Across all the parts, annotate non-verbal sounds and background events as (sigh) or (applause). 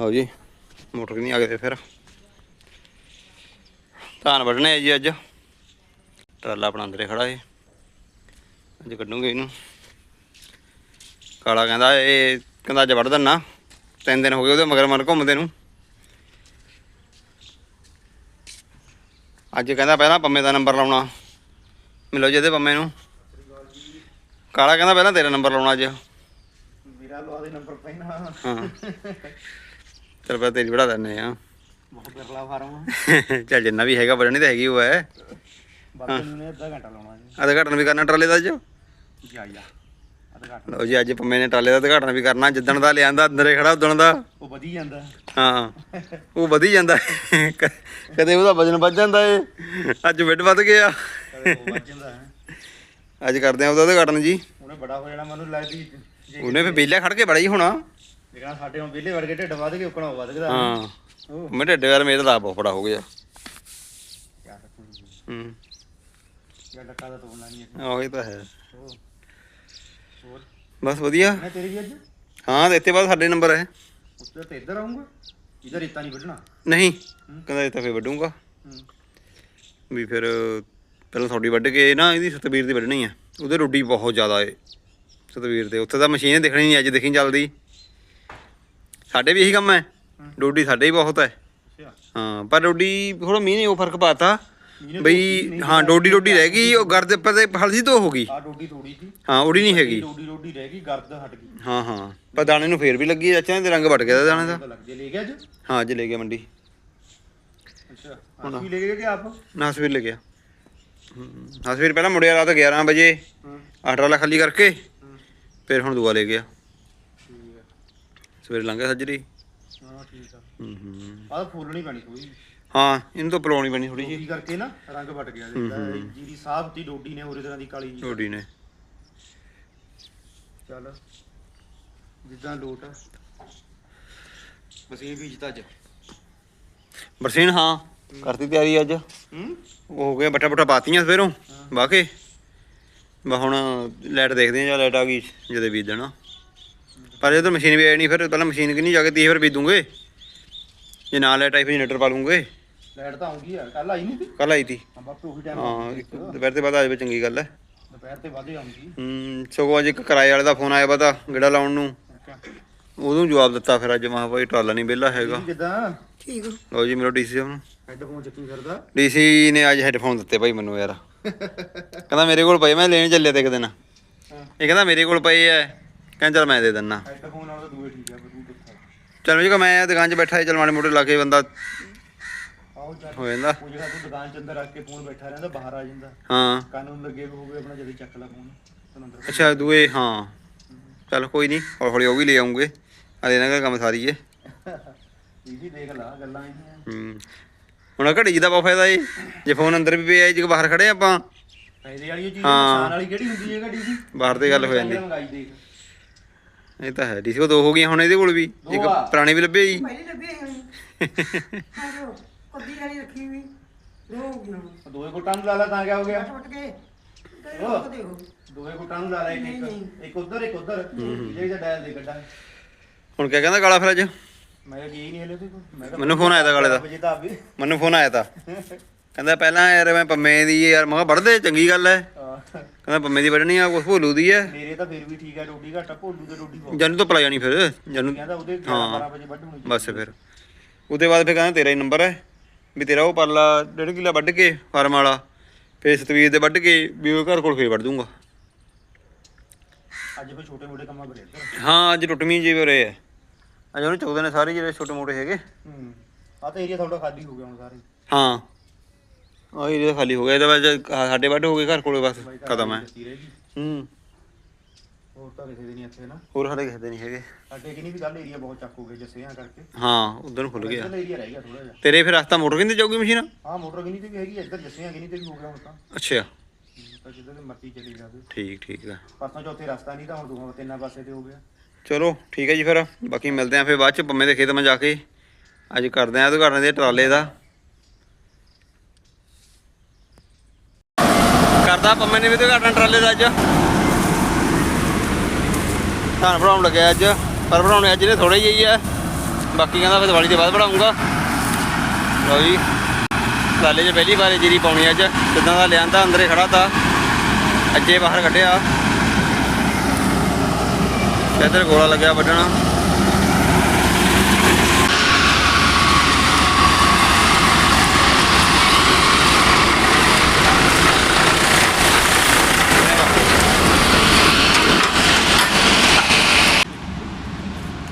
ਆਓ ਜੀ ਮੋਟਰ ਨਹੀਂ ਆ ਗਏ ਫਿਰ। ਧਾਨ ਵੱਢਣੇ ਆ ਜੀ ਅੱਜ। ਟਰਾਲਾ ਆਪਣਾ ਅੰਦਰੇ ਖੜਾ ਏ। ਅੱਜ ਕੱਢੂਗੇ ਇਹਨੂੰ। ਕਾਲਾ ਕਹਿੰਦਾ ਇਹ ਕਹਿੰਦਾ ਅੱਜ ਵੱਢ ਦਿੰਨਾ। ਤਿੰਨ ਦਿਨ ਹੋ ਗਏ ਉਹਦੇ ਮਗਰ ਮਗਰ ਘੁੰਮਦੇ ਨੂੰ। ਅੱਜ ਕਹਿੰਦਾ ਪਹਿਲਾਂ ਪੰਮੇ ਦਾ ਨੰਬਰ ਲਾਉਣਾ। ਮਿਲੋ ਜੀ ਇਹਦੇ ਪੰਮੇ ਨੂੰ। ਕਾਲਾ ਕਹਿੰਦਾ ਪਹਿਲਾਂ ਤੇਰਾ ਨੰਬਰ ਲਾਉਣਾ ਅੱਜ। ਮੇਰਾ ਲਵਾ ਦੇ ਨੰਬਰ ਪਹਿਨਾ ਹਾਂ। ਚਲ ਪਹਿਲਾਂ ਤੇਰੀ ਵੜਾ ਦਿੰਨੇ ਆ ਬਹੁਤ ਬਿਰਲਾ ਫਾਰਮ। (laughs) ਚੱਲ ਜਿੰਨਾ ਵੀ ਹੈਗਾ ਤਾਂ ਹੈਗੀ ਉਹ ਹੈ। ਬਾਕੀ ਨੂੰ ਨੇ ਅੱਧਾ ਘੰਟਾ ਲਾਉਣਾ ਜੀ। ਵੀ ਕਰਨਾ ਟਰਾਲੇ ਦਾ ਅੱਜ? ਜਾ ਜਾ ਅੱਧਾ ਘੰਟਾ। ਲਓ ਜੀ ਅੱਜ ਪੰਮੇ ਨੇ ਟਰਾਲੇ ਦਾ ਉਦਘਾਟਨ ਵੀ ਕਰਨਾ ਜਿੱਦਣ ਦਾ ਲਿਆਂਦਾ ਅੰਦਰੇ ਖੜਾ ਉਦਣ ਦਾ। ਉਹ ਵਧੀ ਜਾਂਦਾ। ਹਾਂ ਉਹ ਵਧੀ ਜਾਂਦਾ। ਕਦੇ ਉਹਦਾ ਵਜਨ ਵੱਧ ਜਾਂਦਾ ਏ। ਅੱਜ ਮਿੱਟ ਵੱਧ ਗਿਆ। ਕਦੇ ਉਹ ਵੱਜ ਜਾਂਦਾ ਹੈ। ਅੱਜ ਕਰਦੇ ਆ ਉਹਦਾ ਉਦਘਾਟਨ ਜੀ। ਉਹਨੇ ਬੜਾ ਹੋ ਜਾਣਾ ਮੈਨੂੰ ਲੱਗਦੀ ਉਹਨੇ ਫੇ ਬੇਲਿਆ ਖੜ ਕੇ ਬੜਾ ਹੀ ਹੋਣਾ। ਜਿਹੜਾ ਸਾਡੇ ਹੁਣ ਵਿਹਲੇ ਵਰਗੇ ਢਿੱਡ ਵੱਧ ਕੇ ਉਕਣਾ ਵੱਧ ਗਿਆ। ਹਾਂ। ਉਹ ਮੈਂ ਢਿੱਡ ਵਾਰ ਮੇਰਾ ਹੋ ਗਿਆ। ਹੂੰ। ਡੱਕਾ ਦਾ ਤੋੜਨਾ ਨਹੀਂ ਹੈ ਆਹ ਇਹ ਤਾਂ ਹੈ। ਉਹ ਹੋਰ? ਬਸ ਵਧੀਆ। ਮੈਂ ਤੇਰੀ ਵੀ ਅੱਜ? ਹਾਂ ਤੇ ਇੱਥੇ ਬਾਅਦ ਸਾਡੇ ਨੰਬਰ ਹੈ। ਉੱਤੇ ਤੇ ਇੱਧਰ ਆਉਂਗਾ ਇਧਰ ਰੇਤਾ ਨਹੀਂ ਵੱਢਣਾ। ਨਹੀਂ ਕਹਿੰਦਾ ਇਹ ਤਾਂ ਫੇ ਵੱਢੂਗਾ। ਹੂੰ। ਵੀ ਫਿਰ ਪਹਿਲਾਂ ਤੁਹਾਡੀ ਵੱਢ ਕੇ ਨਾ ਇਹਦੀ ਸਤਵੀਰ ਦੀ ਵੱਢਣੀ ਆ। ਉਹਦੇ ਰੋਡੀ ਬਹੁਤ ਜ਼ਿਆਦਾ ਏ। ਸਤਵੀਰ ਦੇ ਉੱਥੇ ਤਾਂ ਮਸ਼ੀਨ ਦਿਖਣੀ ਨਹੀਂ ਅੱਜ ਦਿਖੀ ਚੱਲਦੀ। ਸਾਡੇ ਵੀ ਇਹੀ ਕੰਮ ਹੈ। ਰੋਡੀ ਸਾਡੇ ਹੀ ਬਹੁਤ ਹੈ। ਹਾਂ ਪਰ ਰੋਡੀ ਥੋੜਾ ਮੀਂਹ ਨੇ ਉਹ ਫ਼ਰਕ ਪਾਤਾ। ਬਈ ਹਾਂ ਡੋਡੀ ਡੋਡੀ ਰਹਿ ਗਈ ਉਹ ਗਰਦ ਪਤੇ ਹਲਦੀ ਤੋਂ ਹੋ ਗਈ। ਆ ਡੋਡੀ ਥੋੜੀ ਸੀ ਹਾਂ ਉੜੀ ਨਹੀਂ ਹੈਗੀ। ਡੋਡੀ ਡੋਡੀ ਰਹਿ ਗਈ ਗਰਦ ਹਟ ਗਈ। ਹਾਂ ਹਾਂ ਪਰ ਦਾਣੇ ਨੂੰ ਫੇਰ ਵੀ ਲੱਗੀ ਅੱਛਾ ਇਹਦੇ ਰੰਗ ਵੱਟ ਗਿਆ ਦਾਣੇ ਦਾ। ਲੱਗ ਜੇ ਲੈ ਗਿਆ ਅੱਜ? ਹਾਂ ਅੱਜ ਲੈ ਗਿਆ ਮੰਡੀ। ਅੱਛਾ ਆਪ ਹੀ ਲੈ ਗਏ ਕਿ ਆਪ? ਨਾ ਸਵੇਰ ਲੈ ਗਿਆ। ਹਾਂ ਸਵੇਰ ਪਹਿਲਾਂ ਮੁੜਿਆ ਰਾਤ 11 ਵਜੇ ਹਾਂ। ਆਟਾ ਵਾਲਾ ਖਾਲੀ ਕਰਕੇ ਹਾਂ। ਫਿਰ ਹੁਣ ਦੂਆ ਲੈ ਗਿਆ। ਹੈ ਸਵੇਰੇ ਲੰਘਿਆ ਸੱਜਰੀ। ਹਾਂ ਠੀਕ ਆ। ਹੂੰ ਹੂੰ। ਆਹ ਪੈਣੀ ਹਾਂ ਇਹਨੂੰ ਤਾਂ ਪਲਾਉਣੀ ਪੈਣੀ ਥੋੜੀ ਡੋਡੀ ਕਰਕੇ ਨਾ ਰੰਗ ਵੱਟ ਗਿਆ ਜਿੱਦਾਂ ਜੀਰੀ ਸਾਫ਼ ਦੀ ਡੋਡੀ ਨੇ ਹੋਰੇ ਤਰ੍ਹਾਂ ਦੀ ਕਾਲੀ ਜੀ ਰੋਡੀ ਨੇ। ਚੱਲ ਜਿੱਦਾਂ ਲੋਟ ਆ। ਇਹ ਬੀਜਤਾ ਅੱਜ। ਬਰਸੀਨ ਹਾਂ। ਕਰਤੀ ਤਿਆਰੀ ਅੱਜ। ਉਹ ਹੂੰ ਹੋ ਗਿਆ ਬੱਟਾ ਬੱਟਾ ਪਾਤੀਆਂ ਸਵੇਰੋਂ ਵਾਹ ਕੇ। ਬਾ ਹੁਣ ਲਾਈਟ ਦੇਖਦੇ ਆ ਜਾਂ ਲਾਈਟ ਆ ਗਈ ਜਦੇ ਬੀਜ ਦੇਣਾ। ਪਰ ਤਾਂ ਮਸ਼ੀਨ ਵੀ ਆਈ ਨਹੀਂ ਫਿਰ ਪਹਿਲਾਂ ਮਸ਼ੀਨ ਕਿ ਨਹੀਂ ਜਾ ਕੇ 30 ਫਿਰ ਬੀਜ ਦੂੰਗੇ। ਜੇ ਨਾ ਆਈ ਫਿਰ ਜਨਰੇਟਰ ਪਾ ਲੂੰਗੇ। ਲਾਈਟ ਤਾਂ ਆਉਂਗੀ ਯਾਰ ਕੱਲ ਆਈ ਨਹੀਂ ਸੀ? ਕੱਲ ਆਈ ਤੀ ਹਾਂ ਬਾਪੂ ਉਹੀ ਟਾਈਮ ਹਾਂ ਇੱਕ ਦੁਪਹਿਰ ਤੇ ਬਾਅਦ ਆ ਜਾਵੇ ਚੰਗੀ ਗੱਲ ਹੈ। ਦੁਪਹਿਰ ਤੇ ਵਾਧੇ ਆਉਂਗੀ ਹੂੰ ਸਗੋਂ ਅੱਜ ਇੱਕ ਕਿਰਾਏ ਵਾਲੇ ਦਾ ਫੋਨ ਆਇਆ ਪਤਾ ਗੇੜਾ ਲਾਉਣ ਨੂੰ। ਉਦੋਂ ਜਵਾਬ ਦਿੱਤਾ ਫਿਰ ਅੱਜ ਮਾ ਭਾਈ ਟਰਾਲਾ ਨਹੀਂ ਵਿਹਲਾ ਹੈਗਾ। ਕਿਦਾਂ ਠੀਕ ਲਓ ਜੀ ਮੇਰਾ ਡੀਸੀ ਹੁਣ। ਹੈੱਡਫੋਨ ਚੱਕੀ ਫਿਰਦਾ। ਡੀਸੀ ਨੇ ਅੱਜ ਹੈੱਡਫੋਨ ਦਿੱਤੇ ਭਾਈ ਮੈਨੂੰ ਯਾਰ। (laughs) ਕਹਿੰਦਾ ਮੇਰੇ ਕੋਲ ਪਏ ਮੈਂ ਲੈਣ ਚੱਲਿਆ ਤੇ ਇੱਕ ਦਿਨ। ਹਾਂ। ਇਹ ਕਹਿੰਦਾ ਮੇਰੇ ਕੋਲ ਪਏ ਐ। ਕਹਿੰਦਾ ਚਲ ਮੈਂ ਦੇ ਦਿੰਨਾ। ਹੈੱਡਫੋਨ ਨਾਲ ਤਾਂ ਦੂਏ ਠੀਕ ਆ ਬਦੂ ਕਿੱਥਾ ਚਲ ਜੀ ਮੈਂ ਦੁਕਾਨ 'ਚ ਬੈਠਾ ਚਲ ਮਾੜੇ ਮੋਟੇ ਲਾ ਕੇ ਬੰਦਾ ਆਓ ਚੱਲ ਹੋ ਜਾਂਦਾ। ਉਹ ਜਿਹੜਾ ਤੂੰ ਦੁਕਾਨ ਚ ਅੰਦਰ ਰੱਖ ਕੇ ਫੋਨ ਬੈਠਾ ਰਹਿੰਦਾ ਬਾਹਰ ਆ ਜਾਂਦਾ। ਹਾਂ। ਕਾਨੂੰਨ ਲੱਗੇ ਹੋਵੇ ਆਪਣਾ ਜਦੇ ਚੱਕ ਲਾ ਫੋਨ ਅੱਛਾ ਦੂਏ ਹਾਂ। ਚਲ ਕੋਈ ਨਹੀਂ ਹੌਲੀ ਹੌਲੀ ਉਹ ਵੀ ਲੈ ਆਉਂਗੇ। ਆ ਇਹਨਾਂ ਦਾ ਕੰਮ ਸਾਰੀ ਏ। (laughs) ਇਹ ਵੀ ਦੇਖ ਲਾ ਗੱਲਾਂ ਇਹਦੀਆਂ ਹੂੰ। ਹੁਣ ਘੜੀ ਦਾ ਬਹੁਤ ਫਾਇਦਾ ਏ। ਜੇ ਫੋਨ ਅੰਦਰ ਵੀ ਪਿਆ ਜੇ ਬਾਹਰ ਖੜੇ ਆਪਾਂ। ਫਾਇਦੇ ਵਾਲੀ ਚੀਜ਼ ਹਾਂ। ਨੁਕਸਾਨ ਵਾਲੀ ਕਿਹੜੀ ਹੁੰਦੀ ਹੈ ਗੱਡੀ ਦੀ? ਬਾਹਰ ਤੇ ਗੱਲ ਹੋ ਜਾਂਦੀ। ਇਹ ਤਾਂ ਹੈ ਡੀਸੀ ਉਹ ਦੋ ਹੋ ਗਈਆਂ ਹੁਣ ਇਹਦੇ ਕੋਲ ਵੀ ਇੱਕ ਦੋ ਆ। ਪੁਰਾਣੀ ਵੀ ਲੱਭੀ ਜੀ। ਪਹਿਲੇ ਲੱਭੇ ਹੋਣੀ ਹਾਂ ਕੱਦੀ ਵਾਲੀ ਰੱਖੀ ਵੀ ਦੋ ਹੋ ਗਈਆਂ। ਦੋਏ ਗੁੱਟਾਂ ਨੂੰ ਲਾ ਲਾ ਤਾਂ ਕਿਆ ਹੋ ਗਿਆ? ਟੁੱਟ ਗਏ ਕਈ ਉਹ। ਰੁਕਦੇ ਹੋ ਦੋਏ ਗੁੱਟਾਂ ਨੂੰ ਲਾ ਲਾ ਇੱਕ ਨਹੀਂ, ਇੱਕ। ਇੱਕ ਉਧਰ ਇੱਕ ਉਧਰ। ਜਿਹੜੇ ਦਾ ਡਾਇਲ ਦੇ ਗੱਡਾ ਹੁਣ ਕਿਆ ਕਹਿੰਦਾ ਕਾਲਾ ਫਿਰ ਅੱਜ ਮੈਂ ਕਿਹਾ ਗਈ ਨਹੀਂ ਹਲੇ ਤੇ ਮੈਂ ਕਿਹਾ ਮੈਨੂੰ ਫੋਨ ਆਇਆ ਤਾ ਕਾਲੇ ਦਾ। ਵਜੇ ਤਾਂ ਵੀ ਮੈਨੂੰ ਫੋਨ ਆਇਆ ਤਾ। ਕਹਿੰਦਾ ਪਹਿਲਾਂ ਯਾਰ ਮੈਂ ਪੰਮੇ ਦੀ ਯਾਰ ਮੈਂ ਕਿਹਾ ਵੜਦੇ ਚੰਗੀ ਗੱਲ ਹਾਂ। ਕਹਿੰਦਾ ਪੰਮੇ ਦੀ ਵੱਢਣੀ ਆ ਕੁਛ ਭੋਲੂ ਦੀ ਹੈ ਮੇਰੇ ਤਾਂ ਫਿਰ ਵੀ ਠੀਕ ਹੈ ਰੋਟੀ ਘਾਟਾ ਭੋਲੂ ਤੇ ਰੋਟੀ ਬਹੁਤ। ਜਨੂੰ ਤੋਂ ਪਲਾ ਜਾਣੀ ਫਿਰ। ਜਨੂੰ ਕਹਿੰਦਾ ਉਹਦੇ 11 ਹਾਂ। 12 ਵਜੇ ਵੱਢ ਹੋਣੀ ਬਸ ਫਿਰ। ਉਹਦੇ ਬਾਅਦ ਫਿਰ ਕਹਿੰਦਾ ਤੇਰਾ ਹੀ ਨੰਬਰ ਹੈ ਵੀ ਤੇਰਾ ਉਹ ਪਰਲਾ ਡੇਢ ਕਿੱਲਾ ਵੱਢ ਕੇ ਫਾਰਮ ਵਾਲਾ ਫੇਰ ਸਤਵੀਰ ਦੇ ਵੱਢ ਕੇ ਵੀ ਉਹ ਘਰ ਕੋਲ ਫੇਰ ਵੱਢ ਦੂੰਗਾ। ਅੱਜ ਫਿਰ ਛੋਟੇ ਮੋਟੇ ਕੰਮਾਂ ਬਰੇ ਹਾਂ ਅੱਜ ਟੁੱਟਵੀਂ ਜੀ ਵੀਰੇ ਹੈ ਅੱਜ ਉਹਨੂੰ ਨੇ ਸਾਰੇ ਜਿਹੜੇ ਛੋਟੇ ਮੋਟੇ ਹੈਗੇ। ਹੂੰ। ਆ ਤਾਂ ਏਰੀਆ ਤੁਹਾਡਾ ਖਾਲੀ ਹੋ ਗਿਆ ਹੁਣ ਸਾਰੇ। ਹਾਂ। ਉਹ ਏਰੀਆ ਖਾਲੀ ਹੋ ਗਿਆ ਇਹਦੇ ਬਾਅਦ ਸਾਡੇ ਵੱਢ ਹੋ ਗਏ ਘਰ ਕੋਲੇ ਬਸ ਖਤਮ ਹੈ। ਹੂੰ। ਹੋਰ ਤਾਂ ਕਿਸੇ ਦੇ ਨਹੀਂ ਇੱਥੇ ਨਾ। ਹੋਰ ਸਾਡੇ ਕਿਸੇ ਦੇ ਨਹੀਂ ਹੈਗੇ। ਸਾਡੇ ਕਿ ਨਹੀਂ ਵੀ ਗੱਲ ਏਰੀਆ ਬਹੁਤ ਚੱਕ ਹੋ ਜੱਸਿਆਂ ਕਰਕੇ। ਹਾਂ ਉਧਰ ਖੁੱਲ ਗਿਆ। ਇੱਧਰ ਏਰੀਆ ਰਹਿ ਗਿਆ ਥੋੜਾ ਜਿਹਾ। ਤੇਰੇ ਫਿਰ ਰਸਤਾ ਮੋਟਰ ਕਿੰਦੀ ਜਾਊਗੀ ਮਸ਼ੀਨ? ਹਾਂ ਮੋਟਰ ਕਿੰਨੀ ਤੇ ਵੀ ਹੈਗੀ ਆ, ਇੱਧਰ ਜੱਸਿਆਂ ਕਿੰਨੀ ਤੇ ਵੀ ਹੋ ਗਿਆ ਹੁਣ ਤਾਂ। ਅੱਛਾ। ਹੂੰ, ਤਾਂ ਜਿੱਧਰ ਤੇ ਮਰਜ਼ੀ ਚਲੀ ਜਾਵੇ ਠੀਕ ਠੀਕ ਆ। ਪਰਸੋਂ ਚੌਥੇ ਰਸਤਾ ਨਹੀਂ ਤਾਂ ਹੁਣ ਦੋਹਾਂ ਤਿੰਨਾਂ ਪਾਸੇ ਤੇ ਹੋ ਗਿਆ। ਚਲੋ ਠੀਕ ਹੈ ਜੀ ਫਿਰ। ਬਾਕੀ ਮਿਲਦੇ ਆਂ ਫਿਰ ਬਾਅਦ ਚ ਪੰਮੇ ਦੇ ਖੇਤ ਮੈਂ ਜਾ ਕੇ ਅੱਜ ਕਰਦੇ ਆਂ ਉਦਘਾਟਨ ਦੇ ਟਰਾਲੇ ਦਾ। ਕਰਦਾ ਪੰਮੇ ਨੇ ਵੀ ਉਦਘਾਟਨ ਟਰਾਲੇ ਦਾ ਅੱਜ। ਧਾਨ ਬਣਾਉਣ ਲੱਗਿਆ ਅੱਜ, ਪਰ ਬਣਾਉਣੇ ਅੱਜ ਨੇ ਥੋੜੇ ਜਿਹੀ ਆ। ਬਾਕੀ ਕਹਿੰਦਾ ਫਿਰ ਦੀਵਾਲੀ ਦੇ ਬਾਅਦ ਬਣਾਉਂਗਾ। ਲਓ ਜੀ ਲਾਲੇ 'ਚ ਪਹਿਲੀ ਵਾਰ ਜੀਰੀ ਪਾਉਣੀ ਅੱਜ। ਜਿੱਦਾਂ ਦਾ ਲਿਆਂਦਾ, ਅੰਦਰੇ ਖੜਾ ਤਾ। ਅੱਜੇ ਬਾਹਰ ਕੱਢਿਆ। ਇੱਧਰ ਗੋਲਾ ਲੱਗਿਆ ਵੱਢਣਾ।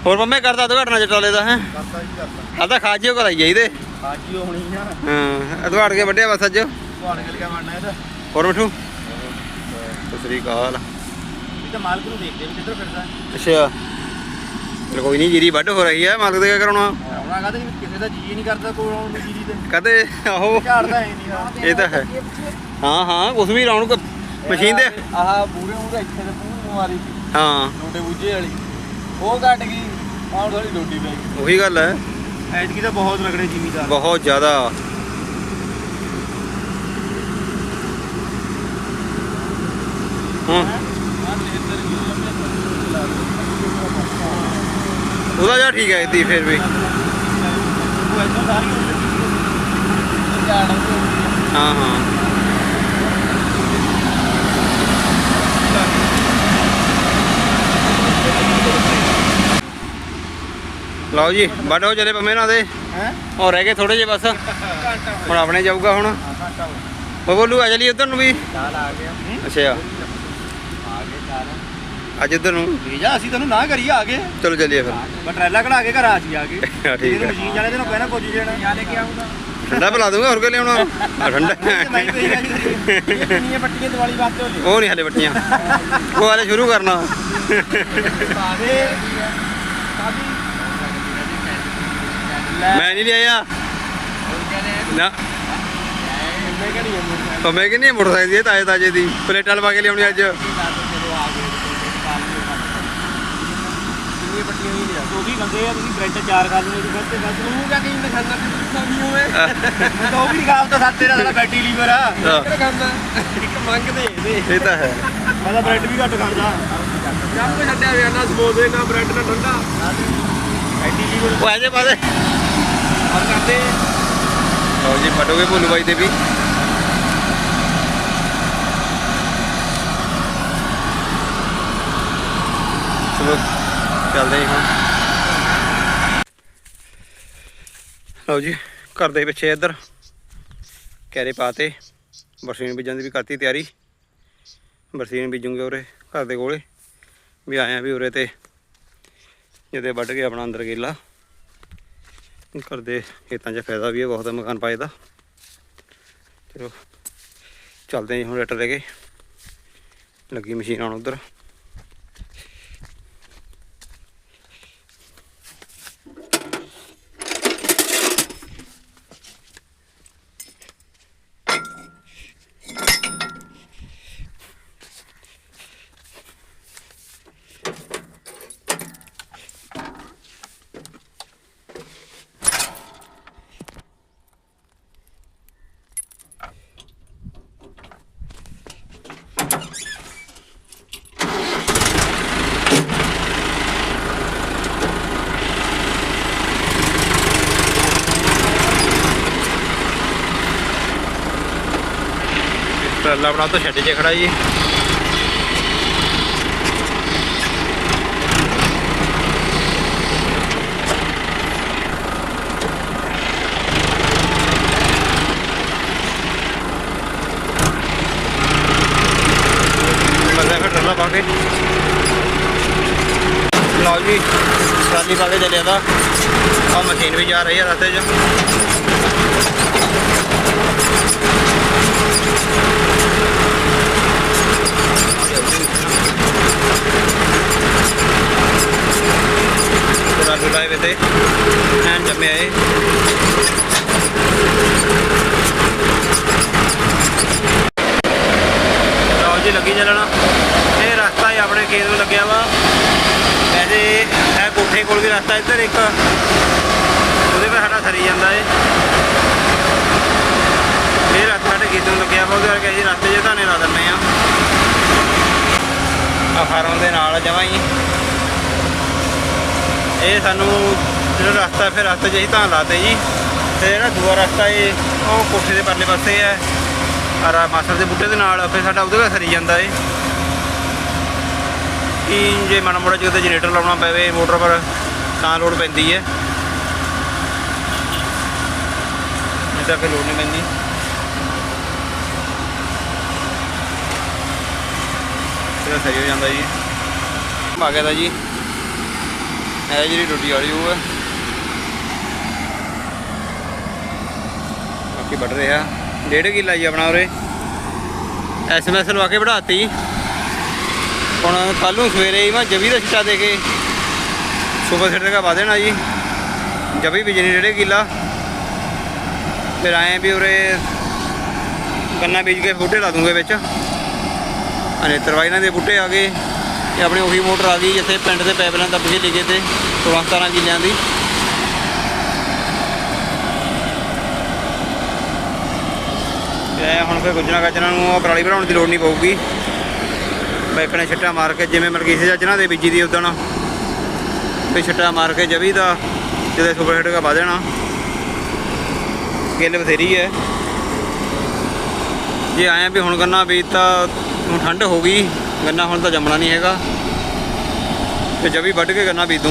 ਹੋਰ ਮੰਮੇ ਕਰਦਾ ਦੁਘਾਟਣਾ ਚਟਾਲੇ ਦਾ ਹੈ? ਕਰਤਾ ਜੀ ਕਰਤਾ ਆ ਤਾਂ ਖਾਜੀਓ ਕਰਾਈ ਜਾਈਦੇ ਹੀ ਹੋਣੀ ਆ। ਹਾਂ ਦੁਘਾਟ ਕੇ ਵੱਢਿਆ ਬਸ ਅੱਜ। ਤੁਹਾਡੇ ਕੇ ਲਿਆ ਬਣਨਾ ਇਹਦਾ? ਹੋਰ ਮਿੱਠੂ? ਸਤਿ ਸ੍ਰੀ ਅਕਾਲ। ਇਹ ਤਾਂ ਮਾਲਕ ਨੂੰ ਦੇਖਦੇ ਵੀ ਕਿੱਧਰ ਫਿਰਦਾ। ਅੱਛਾ। ਚਲ ਕੋਈ ਨਹੀਂ ਜੀਰੀ ਵੱਢ ਹੋ ਰਹੀ ਹੈ ਮਾਲਕ ਦੇ ਕਿਆ ਕਰਾਉਣਾ? ਆਉਣਾ ਕਹਦੇ ਕਿਸੇ ਦਾ ਜੀ ਨਹੀਂ ਕਰਦਾ ਕੋਲ ਆਉਣ ਨੂੰ ਜੀਰੀ ਤੇ। ਕਦੇ ਆਹੋ। ਝਾੜਦਾ ਹੈ ਨਹੀਂ ਇਹ ਤਾਂ ਹੈ। ਹਾਂ ਹਾਂ ਕੁਛ ਵੀ ਰੌਣਕ ਮਸ਼ੀਨ ਦੇ ਆਹ ਬੂਰੇ ਮੂਰੇ ਇੱਥੇ ਤੇ ਪੂਰੀ ਮਾਰੀ ਹਾਂ। ਲੋਟੇ ਬੁੱਝੇ ਵਾਲੀ। ਉਹ ਕੱਟ ਗਈ। ਆਉਣ ਥੋੜੀ ਡੋਡੀ ਪੈ ਗਈ। ਉਹੀ ਗੱਲ ਹੈ। ਐਤਕੀ ਤਾਂ ਬਹੁਤ ਰਗੜੇ ਜ਼ਿਮੀਦਾਰ। ਬਹੁਤ ਜ਼ਿਆਦਾ। ਹਾਂ। ਉਹਦਾ ਜਿਹਾ ਠੀਕ ਹੈ ਇੱਦੀ ਫਿਰ ਵੀ। ਉਹ ਇੱਥੋਂ ਸਾਰੀ ਹਾਂ ਹਾਂ। ਲਓ ਜੀ ਹੋ ਚਲੇ ਪੰਮੇ ਨਾਲ ਦੇ। ਹੈ? ਹੋਰ ਰਹਿ ਗਏ ਥੋੜੇ ਜਿਹੇ ਬਸ। ਹੁਣ ਆਪਣੇ ਜਾਊਗਾ ਹੁਣ। ਘੰਟਾ ਉਹ ਬੋਲੂ ਆ ਚਲੀ ਉਧਰ ਨੂੰ ਵੀ। ਚਾਲ ਆ ਗਿਆ ਅੱਛਾ। ਆ ਗਏ ਚਾਲ ਅੱਜ ਇੱਧਰ ਨੂੰ। ਭੇਜਾ ਅਸੀਂ ਤੈਨੂੰ ਨਾ ਕਰੀ ਆ ਗਏ। ਚਲੋ ਚੱਲੀਏ ਫਿਰ। ਮੈਂ ਟਰੈਲਾ ਕਢਾ ਕੇ ਘਰ ਆ ਸੀ ਆ ਗਏ। ਹਾਂ, ਠੀਕ ਹੈ ਮਸ਼ੀਨ ਵਾਲੇ ਦੇ ਨੂੰ ਕਹਿਣਾ ਪੁੱਜ ਜਾਣਾ ਯਾ ਲੈ ਕੇ ਆਉਂਗਾ ਠੰਡਾ ਪਿਲਾ ਦੂੰਗਾ ਹੋਰ ਕੀ ਲਿਆਉਣਾ? ਆ, ਠੰਡਾ। ਮੈਂ ਹੀ ਕਹੀ ਜਾਂਦੀ ਇਹ ਕਿੰਨੀਆਂ ਪੱਟੀਆਂ ਦੀਵਾਲੀ ਵਾਸਤੇ ਉਹ ਨਹੀਂ ਹਲੇ ਬੱਟੀਆਂ ਉਹ ਹਲੇ ਸ਼ੁਰੂ ਕਰਨਾ ਆਵੇ ਕਾਦੀ ਲੈ ਮੈਂ ਨਹੀਂ ਲਿਆਇਆ। ਨਾ। ਮੈਂ ਕਿਹੜੀ ਹੈ ਉਹ ਮੈਂ ਕਹਿੰਦੀ ਮੋਟਰਸਾਈਕਲ ਦੀ ਇਹ ਤਾਜ਼ੇ ਤਾਜ਼ੇ ਦੀ। ਪਲੇਟਾਂ ਲਵਾ ਕੇ ਲਿਆਉਣੀ ਅੱਜ। ਵੀ ਬੰਦੇ ਆ ਤੁਸੀਂ ਬ੍ਰੈਡ ਚਾਰ ਕਰ ਲਓ ਤੁਸੀਂ ਤੇ ਬਸ ਨੂੰ ਕਿਆ ਕਹੀਂ ਖਾਂਦਾ ਨਹੀਂ ਹੋਵੇ ਮੈਂ ਤਾਂ ਉਹ ਵੀ ਖਾਬ ਤਾਂ ਸਾਤੇ ਦਾ ਬੈਟੀ ਲੀਵਰ ਆ ਹਾਂ। ਕਿਹੜਾ ਖਾਂਦਾ ਇੱਕ ਮੰਗਦੇ ਇਹਦੇ ਇਹ ਤਾਂ ਹੈ। ਮੈਂ ਤਾਂ ਬ੍ਰੈਡ ਵੀ ਘੱਟ ਖਾਂਦਾ। ਕੁਝ ਛੱਡਿਆ ਹੋਇਆ ਨਾ ਸਮੋਸੇ ਨਾ ਬ੍ਰੈਡ ਨਾ ਠੰਡਾ। ਬੈਟੀ ਲੀਵਰ ਉਹ ਐਜੇ ਪਾਦੇ ਔਰ ਕਰਦੇ। ਲਓ ਜੀ, ਫਟੋਗੇ ਭੁੱਲੂ ਬਾਈ ਦੇ ਵੀ। ਚਲੋ, ਚੱਲਦੇ ਹਾਂ ਹੁਣ। ਲਓ ਜੀ, ਘਰ ਦੇ ਪਿੱਛੇ ਇੱਧਰ। ਕੈਰੇ ਪਾਤੇ ਬਰਸੀਨ ਬੀਜਣ ਦੀ ਵੀ ਕਰਤੀ ਤਿਆਰੀ। ਬਰਸੀਨ ਬੀਜੂਗੇ ਉਰੇ, ਘਰ ਦੇ ਕੋਲੇ। ਵੀ ਆਇਆ ਵੀ ਉਰੇ ਤੇ ਜਿਹਦੇ ਵੱਢ ਕੇ ਆਪਣਾ ਅੰਦਰ ਗੇਲਾ। ਘਰ ਦੇ ਖੇਤਾਂ 'ਚ ਫਾਇਦਾ ਵੀ ਹੈ, ਬਹੁਤ ਮਕਾਨ ਪਾਏ ਦਾ। ਚਲੋ, ਚੱਲਦੇ ਹਾਂ ਜੀ ਹੁਣ ਰੇਟ ਲੈ ਕੇ। ਲੱਗੀ ਮਸ਼ੀਨ ਆਉਣ ਉਧਰ। ਟਰਾਲਾ ਆਪਣਾ ਤਾਂ ਛੱਡ 'ਚ ਖੜਾ ਜੀ। ਮਜ਼ਾ ਫਿਰ ਪਾ ਕੇ। ਲਓ ਜੀ, ਟਰਾਲੀ ਪਾ ਕੇ ਚੱਲਿਆ ਦਾ ਆ ਮਸ਼ੀਨ ਵੀ ਜਾ ਰਹੀ ਹੈ ਰਸਤੇ 'ਚ। ਤੇਰਾ ਡੁਲਾਏ ਤੇ ਐਨ ਜੰਮਿਆ ਏ ਲਓ ਜੀ, ਲੱਗੀ ਚੱਲਣਾ। ਇਹ ਰਸਤਾ ਹੀ ਆਪਣੇ ਖੇਤ ਨੂੰ ਲੱਗਿਆ ਵਾ। ਵੈਸੇ ਇਹ ਕੋਠੇ ਕੋਲ ਵੀ ਰਸਤਾ ਇੱਧਰ ਇੱਕ। ਉਹਦੇ 'ਤੇ ਸਾਡਾ ਸਰੀ ਜਾਂਦਾ ਏ। ਇਹ ਰਸਤਾ ਸਾਡੇ ਖੇਤ ਨੂੰ ਲੱਗਿਆ ਵਾ, ਉਹਦੇ ਕਰਕੇ ਅਸੀਂ ਰਸਤੇ 'ਚ ਧਾਨੇ ਲਾ ਦਿੰਦੇ ਆ ਆ ਫਾਰਮ ਦੇ ਨਾਲ ਜਮਾਂ ਹੀ। ਇਹ ਸਾਨੂੰ ਜਿਹੜਾ ਰਸਤਾ ਫਿਰ ਰਸਤੇ 'ਚ ਅਸੀਂ ਧਾਨ ਲਾਤੇ ਜੀ। ਤੇ ਜਿਹੜਾ ਦੂਆ ਰਸਤਾ ਏ ਉਹ ਕੋਠੇ ਦੇ ਪਰਲੇ ਪਾਸੇ ਹੈ। ਆਰਾ ਮਾਸਰ ਦੇ ਬੂਟੇ ਦੇ ਨਾਲ, ਫਿਰ ਸਾਡਾ ਉਹਦੇ ਨਾਲ ਸਰੀ ਜਾਂਦਾ ਏ। ਕਿ ਜੇ ਮਾੜਾ ਮੋੜਾ ਜਿਹਾ ਜਨਰੇਟਰ ਲਾਉਣਾ ਪਵੇ, ਮੋਟਰ ਪਰ ਤਾਂ ਲੋਡ ਪੈਂਦੀ ਹੈ ਨਹੀਂ ਤਾਂ ਫਿਰ ਲੋਡ ਨਹੀਂ ਪੈਂਦੀ। ਫਿਰ ਸਹੀ ਹੋ ਜਾਂਦਾ ਜੀ। ਆ ਗਿਆ ਦਾ ਜੀ। ਇਹ ਜਿਹੜੀ ਰੋਟੀ ਵਾਲੀ ਉਹ ਹੈ। ਬਾਕੀ ਵੱਢ ਰਿਹਾ। ਡੇਢ ਕਿੱਲਾ ਜੀ ਆਪਣਾ ਉਰੇ। ਐਸਐਮਐਸ ਲਵਾ ਕੇ ਵਧਾਤੀ ਹੁਣ ਕੱਲ ਨੂੰ ਸਵੇਰੇ ਹੀ ਮੈਂ ਜਵੀ ਦਾ ਛਿੱਟਾ ਦੇ ਕੇ ਸੁਬਹ ਸਿੱਟ ਦੇਗਾ ਵਾ ਦੇਣਾ ਜੀ। ਜਵੀ ਬੀਜਣੀ ਡੇਢ ਕਿੱਲਾ। ਫਿਰ ਆਏ ਵੀ ਉਰੇ ਗੰਨਾ ਬੀਜ ਕੇ ਬੂਟੇ ਲਾ ਦੂੰਗੇ ਵਿੱਚ। ਅਨੇ ਤਰਵਾਈਨਾਂ ਦੇ ਬੂਟੇ ਆ ਗਏ। ਤੇ ਆਪਣੀ ਉਹੀ ਮੋਟਰ ਆ ਗਈ ਜਿੱਥੇ ਪਿੰਡ ਦੇ ਪਾਈਪਲਾਈਨ ਦੱਬ ਕੇ ਲਿਗੇ ਤੇ 16 17 ਕਿੱਲਿਆਂ ਦੀ। ਤੇ ਹੁਣ ਫਿਰ ਗੁੱਜਣਾ ਗੱਜਣਾ ਨੂੰ ਪਰਾਲੀ ਬਣਾਉਣ ਦੀ ਲੋੜ ਨਹੀਂ ਪਊਗੀ। ਬੈਕਣੇ ਛੱਟਾ ਮਾਰ ਕੇ ਜਿਵੇਂ ਮਲਕੀ ਸੀ ਜਨਾਂ ਦੇ ਬੀਜੀ ਦੀ ਉਦਣ। ਤੇ ਛੱਟਾ ਮਾਰ ਕੇ ਜਵੀ ਦਾ, ਜਿਹਦੇ ਸੁਪਰ ਹਿੱਟ ਕਾ ਵਾ ਗਿੱਲ ਬਥੇਰੀ ਹੈ ਜੇ ਆਇਆ ਵੀ ਹੁਣ ਗੰਨਾ ਵੀ ਤਾਂ ਹੁਣ ਠੰਡ ਹੋ ਗਈ। ਗੰਨਾ ਹੁਣ ਤਾਂ ਜੰਮਣਾ ਨਹੀਂ ਹੈਗਾ। ਤੇ ਜਵੀ ਵੱਢ ਕੇ ਗੰਨਾ ਬੀਜ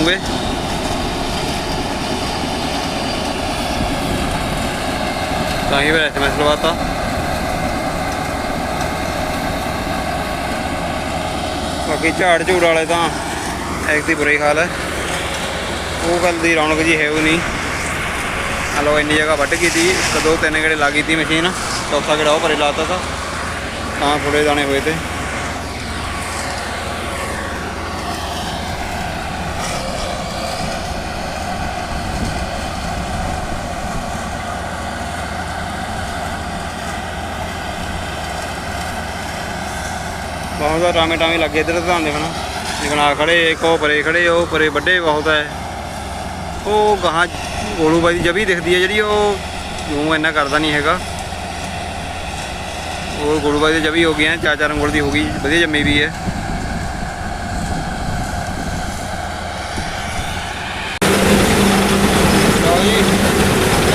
ਤਾਂ ਹੀ ਫਿਰ ਐਸਐਮਐਸ ਲਵਾਤਾ। ਬਾਕੀ ਝਾੜ ਝੂੜ ਵਾਲੇ ਤਾਂ ਐਕ ਦੀ ਬੁਰੀ ਹਾਲ ਹੈ। ਉਹ ਗੱਲ ਦੀ ਰੌਣਕ ਜੀ ਹੈ ਉਹ ਨਹੀਂ। ਹਲੋ ਇੰਨੀ ਜਗ੍ਹਾ ਵੱਢ ਗਈ ਸੀ ਇੱਕ, ਦੋ, ਤਿੰਨ ਗੇੜੇ ਲਾ ਗਈ ਤੀ ਮਸ਼ੀਨ। ਚੌਥਾ ਗੇੜਾ ਉਹ ਪਰੇ ਲਾਤਾ ਤਾ। ਤਾਂ ਥੋੜੇ ਦਾਣੇ ਹੋਏ ਤੇ। ਬਹੁਤ ਦਾ ਟਾਵੇਂ ਟਾਵੇਂ ਲੱਗੇ ਇੱਧਰ ਧਿਆਨ ਦੇਖਣਾ ਜਿਗਣਾ ਖੜੇ, ਇੱਕ ਉਹ ਪਰੇ ਖੜੇ, ਉਹ ਪਰੇ ਵੱਡੇ ਬਹੁਤ ਹੈ ਉਹ ਗਾਹਾਂ ਗੋਲੂ ਬਾਈ ਦੀ ਜਬੀ ਦਿਖਦੀ ਹੈ ਜਿਹੜੀ, ਉਹ ਨੂੰ ਇੰਨਾ ਕਰਦਾ ਨਹੀਂ ਹੈਗਾ। ਉਹ ਗੋਲੂ ਬਾਈ ਦੀ ਜਬੀ ਹੋ ਗਈ ਹੈ ਚਾਰ ਚਾਰ ਉਂਗਲ ਦੀ ਹੋ ਗਈ, ਵਧੀਆ ਜੰਮੀ ਵੀ ਹੈ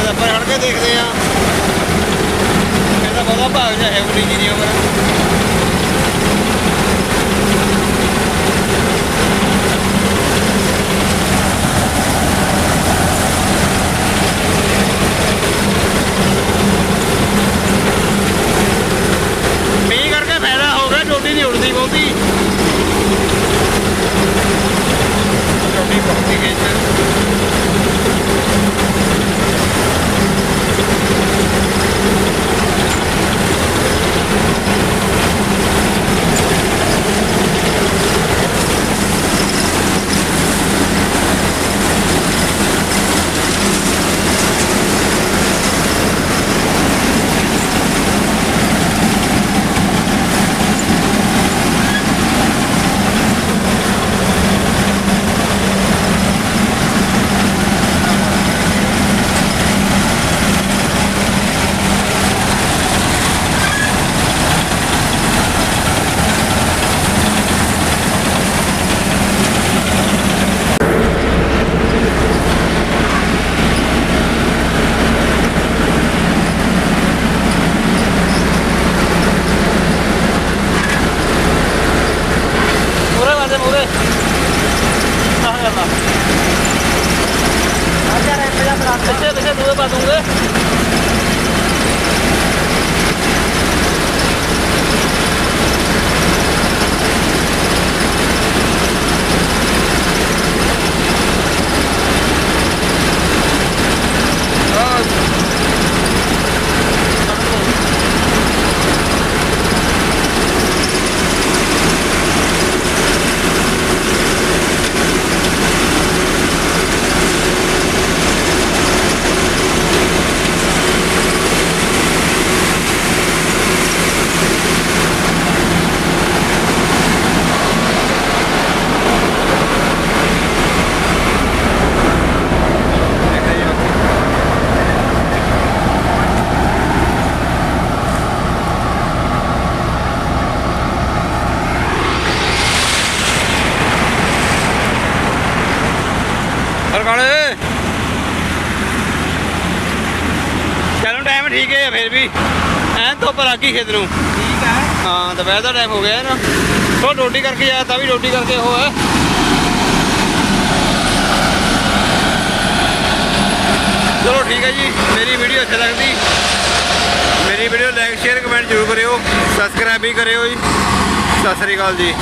ਆਪਾਂ ਹੜ ਕੇ ਦੇਖਦੇ ਆ। ਇਹਦਾ ਬਹੁਤਾ ਭਾਗ ਜਿਹਾ ਹੈ, ਉਨੀ ਜੀ ਦੀ ਉਮਰ ਮੀਂਹ ਕਰਕੇ ਫਾਇਦਾ ਹੋ ਗਿਆ ਟੋਟੀ ਨਹੀਂ ਉੜਦੀ ਬਹੁਤੀ ਟੋਟੀ ਪਹੁੰਚੀ ਠੀਕ ਹੈ ਫਿਰ ਵੀ। ਐਂ ਧੁੱਪ ਲੱਗੀ ਖੇਤ ਨੂੰ। ਠੀਕ ਹੈ। ਹਾਂ ਦੁਪਹਿਰ ਦਾ ਟਾਈਮ ਹੋ ਗਿਆ ਨਾ। ਥੋੜਾ ਰੋਟੀ ਕਰਕੇ ਆਇਆ ਤਾਂ ਵੀ ਰੋਟੀ ਕਰਕੇ ਉਹ ਹੈ। ਚਲੋ ਠੀਕ ਹੈ ਜੀ ਮੇਰੀ ਵੀਡੀਓ ਅੱਛੀ ਲੱਗਦੀ। ਮੇਰੀ ਵੀਡੀਓ ਲਾਈਕ ਸ਼ੇਅਰ ਕਮੈਂਟ ਜ਼ਰੂਰ ਕਰਿਓ। ਸਬਸਕ੍ਰਾਈਬ ਵੀ ਕਰਿਓ ਜੀ। ਸਤਿ ਸ੍ਰੀ ਅਕਾਲ ਜੀ।